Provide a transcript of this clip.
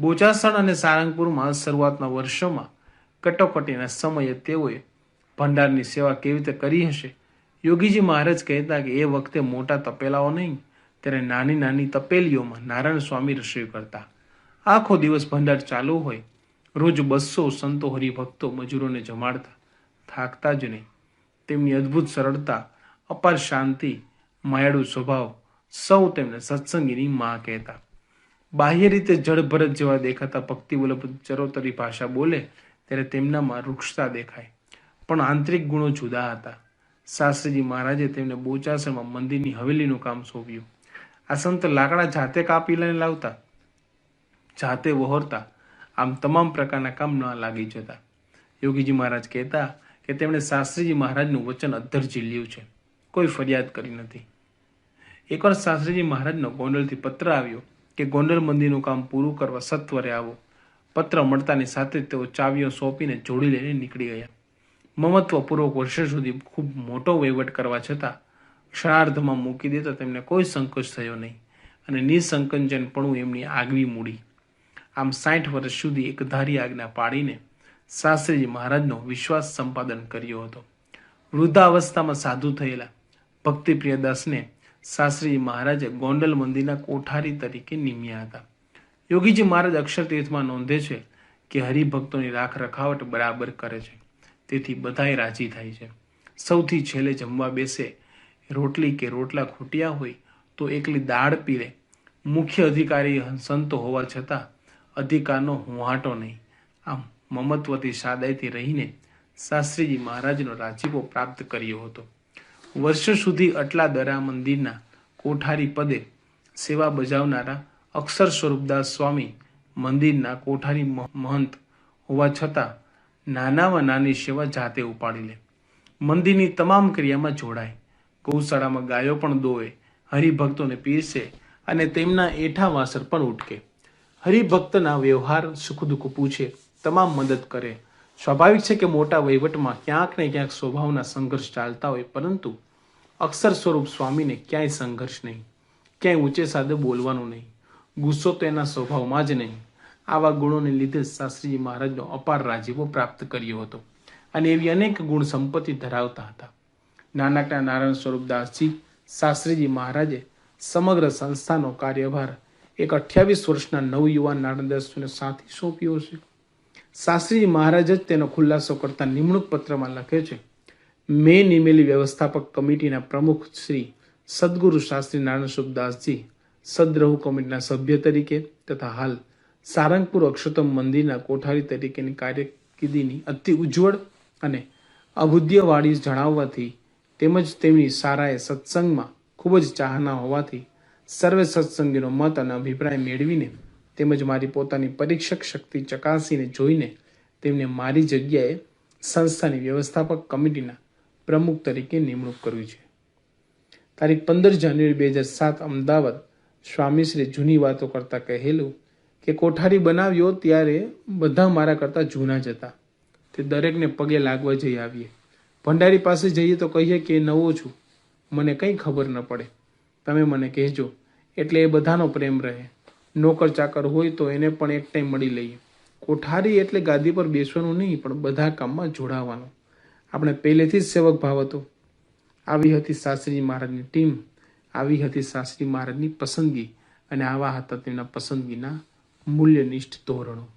બોચાસણ અને સારંગપુરમાં શરૂઆતના વર્ષોમાં કટોકટીના સમયે તેઓએ ભંડારની સેવા કેવી રીતે કરી હશે? યોગીજી મહારાજ કહેતા કે એ વખતે મોટા તપેલાઓ નહીં, ત્યારે નાની નાની તપેલીઓમાં નારાયણ સ્વામી રસોઈ કરતા. આખો દિવસ ભંડાર ચાલુ હોય, રોજ બસો સંતો હરિભક્તો મજૂરોને જમાડતા, થાકતા જ નહીં. તેમની અદ્ભુત સરળતા, અપાર શાંતિ, માયાળુ સ્વભાવ સૌ તેમને સત્સંગીની માં કહેતા. બાહ્ય રીતે જળભરત જેવા દેખાતા ભક્તિવલ્લભ ચરોતરી ભાષા બોલે, ત્યારે તેમનામાં વૃક્ષતા દેખાય. પણ આંતરિક ગુણો જુદા હતા. શાસ્ત્રીજી મહારાજે તેમને બોચાસણમાં મંદિરની હવેલીનું કામ સોંપ્યું. આ સંત લાકડા જાતે કાપી લઈને લાવતા, જાતે વહોરતા, આમ તમામ પ્રકારના કામ ન લાગી જતા. યોગીજી મહારાજ કહેતા કે તેમણે શાસ્ત્રીજી મહારાજનું વચન અધ્ધર ઝીલ્યું છે. કોઈ ફરિયાદ કરી નથી. એકવાર શાસ્ત્રીજી મહારાજનો ગોંડલથી પત્ર આવ્યો. કે ગોંડલ મંદિરનું કામ પૂરું કરવા સત્વરે આવો. પત્ર મળતાની સાથે તેઓ ચાવીઓ સોંપીને જોડી લઈને નીકળી ગયા. મમત્વપૂર્વક વર્ષો સુધી ખૂબ મોટો વહીવટ કરવા છતાં ક્ષણાર્ધમાં મૂકી દેતા તેમને કોઈ સંકોચ થયો નહીં અને નિસંકંચનપણું એમની આગવી મૂડી. આમ સાઠ વર્ષ સુધી એક ધારી આજ્ઞા પાડીને શાસ્ત્રીજી મહારાજનો વિશ્વાસ સંપાદન કર્યો હતો. વૃદ્ધાવસ્થામાં સાધુ થયેલા ભક્તિપ્રિયદાસને શાસ્ત્રીજી મહારાજે ગોંડલ મંદિરના કોઠારી તરીકે નિમ્યા હતા. યોગીજી મહારાજ અક્ષરતીર્થમાં નોંધે છે કે હરિભક્તોની રાખ રખાવટ બરાબર કરે છે. તેથી બધાએ રાજી થાય છે. સૌથી છેલ્લે જમવા બેસે રોટલી કે રોટલા ખૂટ્યા હોય તો એકલી દાળ પીરે મુખ્ય અધિકારી સંતો હોવા છતાં અધિકારનો હુંહાટો નહીં. આમ મમત્વથી સાદાઈથી રહીને શાસ્ત્રીજી મહારાજનો રાજીપો પ્રાપ્ત કર્યો હતો. વર્ષો સુધી અટલા દરા મંદિરના કોઠારી પદે સેવા બજાવનારા અક્ષર સ્વરૂપદાસ સ્વામી મંદિરના કોઠારી મહંત હોવા છતાં નાનામાં નાની સેવા જાતે ઉપાડી લે. મંદિરની તમામ ક્રિયામાં જોડાય. ગૌશાળામાં ગાયો પણ દોવે, હરિભક્તોને પીરસે અને તેમના એઠા વાસર પણ ઉટકે. હરિભક્તના વ્યવહાર સુખ દુઃખ પૂછે, તમામ મદદ કરે. સ્વાભાવિક છે કે મોટા વહીવટમાં ક્યાંક ને ક્યાંક સ્વભાવના સંઘર્ષ ચાલતા હોય, પરંતુ અક્ષર સ્વરૂપ સ્વામીને ક્યાંય સંઘર્ષ નહીં, ક્યાંય ઊંચે સાદે બોલવાનું નહીં, ગુસ્સો તો એના સ્વભાવમાં જ નહીં. આવા ગુણોને લીધે શાસ્ત્રીજી મહારાજનો અપાર રાજીવો પ્રાપ્ત કર્યો હતો અને એવી અનેક ગુણ સંપત્તિ ધરાવતા હતા. નાનકડા નારાયણ સ્વરૂપદાસજી શાસ્ત્રીજી મહારાજે સમગ્ર સંસ્થાનો કાર્યભાર એક અઠ્યાવીસ વર્ષના નવયુવાન નારાયણદાસને સાથી સોંપ્યો છે. શાસ્ત્રીજી મહારાજ જ તેનો ખુલાસો કરતા નિમણૂક પત્રમાં લખે છે મેં નિમેલી વ્યવસ્થાપક કમિટીના પ્રમુખ શ્રી સદગુરુ શાસ્ત્રી નારાયણસુખદાસજી, સદ્રહુ કમિટીના સભ્ય તરીકે તથા હાલ સારંગપુર અક્ષોત્તમ મંદિરના કોઠારી તરીકેની કાર્યકિર્દીની અતિ ઉજ્જવળ અને અભુદ્યવાળી જણાવવાથી તેમજ તેમની સારાએ સત્સંગમાં ખૂબ જ ચાહના હોવાથી સર્વે સત્સંગીનો મત અને અભિપ્રાય મેળવીને તેમજ મારી પોતાની પરીક્ષક શક્તિ ચકાસીને જોઈને તેમને મારી જગ્યાએ સંસ્થાની વ્યવસ્થાપક કમિટીના પ્રમુખ તરીકે નિમણૂક કરવી છે. તારીખ પંદર જાન્યુઆરી બે હજાર સાત અમદાવાદ સ્વામીશ્રી જૂની વાતો કરતા કહેલું કે કોઠારી બનાવ્યો ત્યારે બધા મારા કરતાં જૂના જ હતા. તે દરેકને પગે લાગવા જઈ આવીએ. ભંડારી પાસે જઈએ તો કહીએ કે નવો છું. મને કંઈ ખબર ન પડે. તમે મને કહેજો. એટલે એ બધાનો પ્રેમ રહે. નોકર ચાકર હોય તો એને પણ એક ટાઈમ મળી લઈએ. કોઠારી એટલે ગાદી પર બેસવાનું નહીં, પણ બધા કામમાં જોડાવાનું. આપણે પહેલેથી જ સેવક ભાવ હતો. આવી હતી શાસ્ત્રીજી મહારાજની ટીમ, આવી હતી શાસ્ત્રી મહારાજની પસંદગી અને આવા હતા તેમના પસંદગીના મૂલ્યનિષ્ઠ ધોરણો.